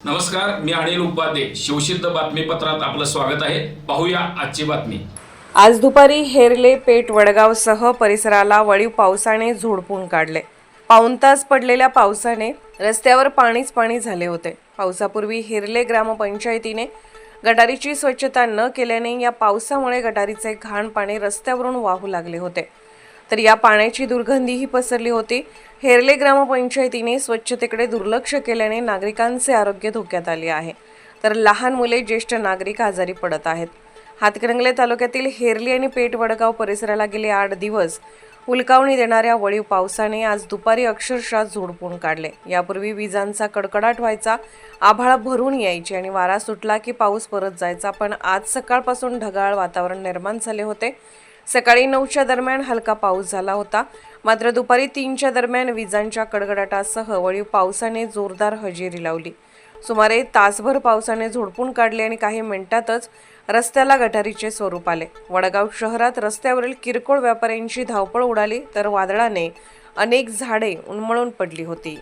नमस्कार मी अनिल उपाध्ये. शिवसिद्ध बातमीपत्रात आपलं स्वागत आहे. पाहूया आजची बातमी. आज दुपारी हेरले पेठ वडगावसह परिसराला वळीव पावसाने झोडपून काढले. पाऊण तास पडलेल्या पावसाने रस्त्यावर पाणीच पाणी झाले होते. पावसापूर्वी हेरले ग्रामपंचायतीने गटारीची स्वच्छता न केल्याने या पावसामुळे गटारीचे घाण पाणी रस्त्यावरून वाहू लागले होते. तर या पाण्याची दुर्गंधीही पसरली होती. हेरले ग्रामपंचायतीने स्वच्छतेकडे दुर्लक्ष केल्याने नागरिकांचे आरोग्य धोक्यात आले आहे. तर लहान मुले ज्येष्ठ नागरिक आजारी पडत आहेत. हातकणंगले तालुक्यातील हेरली आणि पेट वडगाव परिसराला गेले आठ दिवस उलकावणी देणाऱ्या वळीव पावसाने आज दुपारी अक्षरशः झोडपून काढले. यापूर्वी विजांचा कडकडाट व्हायचा आभाळ भरून यायचे आणि वारा सुटला की पाऊस परत जायचा पण आज सकाळपासून ढगाळ वातावरण निर्माण झाले होते. सकाळी नऊच्या दरम्यान हलका पाऊस झाला होता. मात्र दुपारी तीनच्या दरम्यान विजांच्या कडकडाटासह वळीव पावसाने जोरदार हजेरी लावली. सुमारे तासभर पावसाने झोडपून काढले आणि काही मिनिटातच रस्त्याला गटारीचे स्वरूप आले. वडगाव शहरात रस्त्यावरील किरकोळ व्यापाऱ्यांची धावपळ उडाली तर वादळाने अनेक झाडे उन्मळून पडली होती.